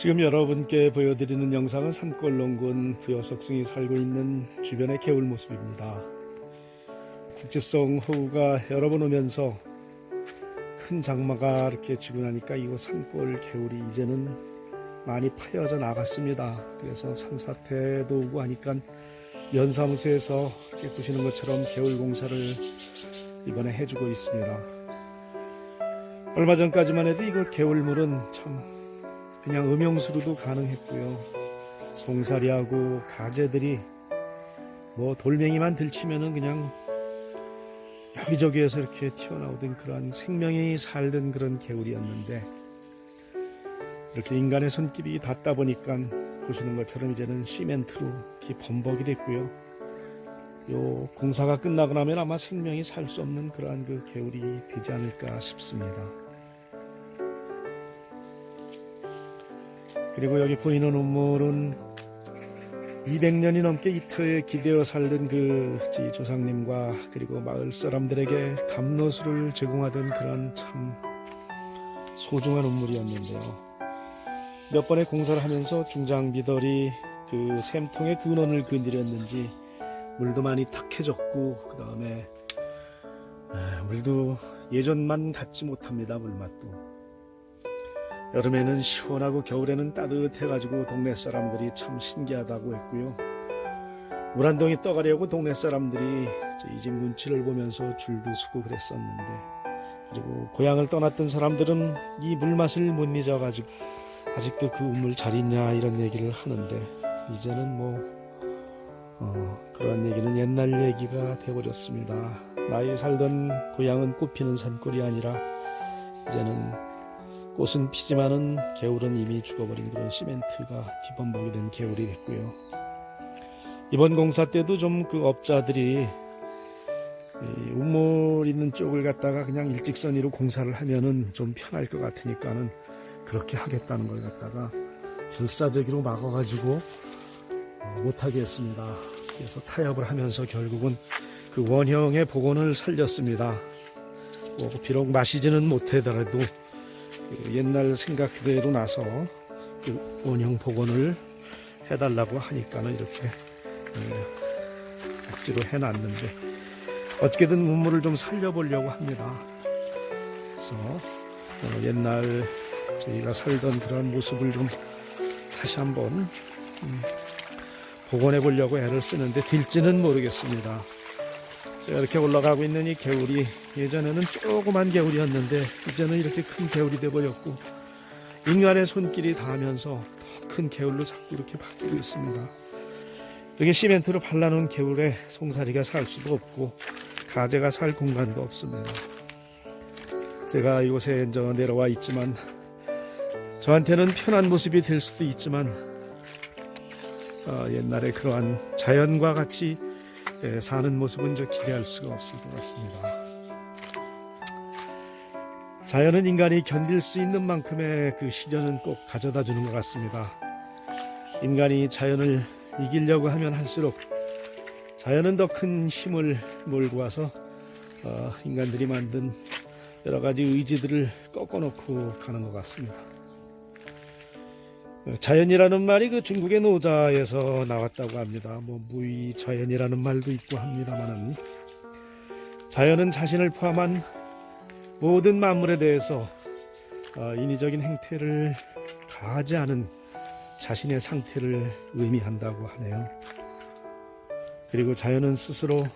지금 여러분께 보여드리는 영상은 산골농군 부여석승이 살고 있는 주변의 개울 모습입니다. 국지성 호우가 여러 번 오면서 큰 장마가 이렇게 지고 나니까 이곳 산골 개울이 이제는 많이 파여져 나갔습니다. 그래서 산사태도 오고 하니까 연사무소에서 보시는 것처럼 개울 공사를 이번에 해주고 있습니다. 얼마 전까지만 해도 이곳 개울물은 참 그냥 음용수로도 가능했고요. 송사리하고 가재들이 뭐 돌멩이만 들치면은 그냥 여기저기에서 이렇게 튀어나오던 그런 생명이 살던 그런 개울이었는데 이렇게 인간의 손길이 닿다 보니까 보시는 것처럼 이제는 시멘트로 이렇게 범벅이 됐고요. 요 공사가 끝나고 나면 아마 생명이 살 수 없는 그러한 그 개울이 되지 않을까 싶습니다. 그리고 여기 보이는 우물은 200년이 넘게 이 터에 기대어 살던 그 조상님과 그리고 마을 사람들에게 감로수를 제공하던 그런 참 소중한 우물이었는데요. 몇 번의 공사를 하면서 중장비들이 그 샘통의 근원을 건드렸는지 물도 많이 탁해졌고 그 다음에 물도 예전만 같지 못합니다 물맛도 여름에는 시원하고 겨울에는 따뜻해가지고 동네 사람들이 참 신기하다고 했고요. 물한 동이 떠가려고 동네 사람들이 이 집 눈치를 보면서 줄도 서고 그랬었는데 그리고 고향을 떠났던 사람들은 이 물맛을 못 잊어가지고 아직도 그 우물 잘 있냐 이런 얘기를 하는데 이제는 뭐 어, 그런 얘기는 옛날 얘기가 돼버렸습니다. 나이 살던 고향은 꽃피는 산골이 아니라 이제는 꽃은 피지만은 개울은 이미 죽어버린 그런 시멘트가 뒤범벅이 된 개울이 됐고요. 이번 공사 때도 좀 그 업자들이 이 우물 있는 쪽을 갖다가 그냥 일직선으로 공사를 하면은 좀 편할 것 같으니까는 그렇게 하겠다는 걸 갖다가 결사적으로 막아가지고 어, 못하게 했습니다. 그래서 타협을 하면서 결국은 그 원형의 복원을 살렸습니다. 뭐 비록 마시지는 못하더라도 그 옛날 생각 그대로 나서 그 원형 복원을 해달라고 하니까는 이렇게 어, 억지로 해놨는데 어떻게든 문물을 좀 살려보려고 합니다. 그래서 어, 옛날 저희가 살던 그런 모습을 좀 다시 한번 음, 복원해 보려고 애를 쓰는데 될지는 모르겠습니다. 이렇게 올라가고 있는 이 개울이 예전에는 조그만 개울이었는데 이제는 이렇게 큰 개울이 돼 버렸고 인간의 손길이 닿으면서 더 큰 개울로 자꾸 이렇게 바뀌고 있습니다. 여기 시멘트로 발라놓은 개울에 송사리가 살 수도 없고 가재가 살 공간도 없습니다. 제가 이곳에 이제 내려와 있지만 저한테는 편한 모습이 될 수도 있지만 어, 옛날에 그러한 자연과 같이 예, 사는 모습은 저 기대할 수가 없을 것 같습니다. 자연은 인간이 견딜 수 있는 만큼의 그 시련은 꼭 가져다 주는 것 같습니다. 인간이 자연을 이기려고 하면 할수록 자연은 더 큰 힘을 몰고 와서 어, 인간들이 만든 여러 가지 의지들을 꺾어놓고 가는 것 같습니다. 자연이라는 말이 그 중국의 노자에서 나왔다고 합니다. 뭐 무의 자연이라는 말도 있고 합니다만은 자연은 자신을 포함한 모든 만물에 대해서 어, 인위적인 행태를 가하지 않은 자신의 상태를 의미한다고 하네요. 그리고 자연은 스스로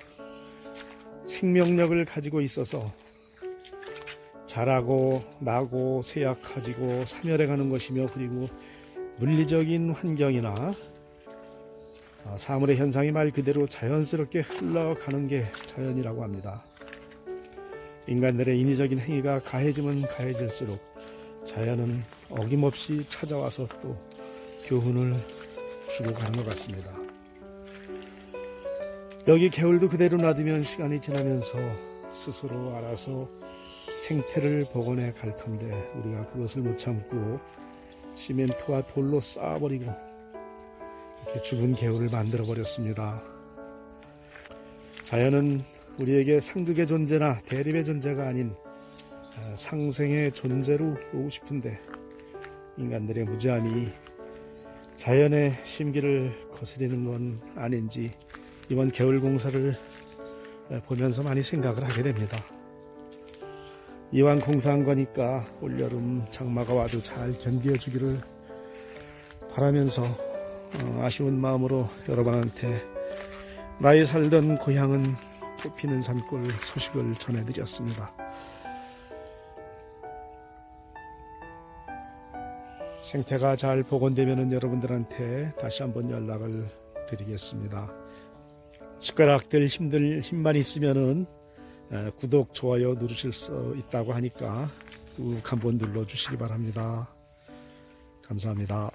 생명력을 가지고 있어서 자라고 나고 쇠약해지고 사멸해가는 것이며 그리고 물리적인 환경이나 어, 사물의 현상이 말 그대로 자연스럽게 흘러가는 게 자연이라고 합니다. 인간들의 인위적인 행위가 가해지면 가해질수록 자연은 어김없이 찾아와서 또 교훈을 주고 가는 것 같습니다. 여기 개울도 그대로 놔두면 시간이 지나면서 스스로 알아서 생태를 복원해 갈 텐데 우리가 그것을 못 참고 시멘트와 돌로 쌓아버리고 이렇게 죽은 개울을 만들어 버렸습니다. 자연은 우리에게 상극의 존재나 대립의 존재가 아닌 아, 상생의 존재로 오고 싶은데 인간들의 무지함이 자연의 심기를 거스리는 건 아닌지 이번 겨울 공사를 보면서 많이 생각을 하게 됩니다. 이왕 공사한 거니까 올여름 장마가 와도 잘 견디어주기를 바라면서 어, 아쉬운 마음으로 여러분한테 나의 살던 고향은 꽃피는 산골 소식을 전해드렸습니다. 생태가 잘 복원되면 여러분들한테 다시 한번 연락을 드리겠습니다. 숟가락들 힘들 힘만 있으면은 에, 구독 좋아요 누르실 수 있다고 하니까 꾹 한번 눌러주시기 바랍니다. 감사합니다.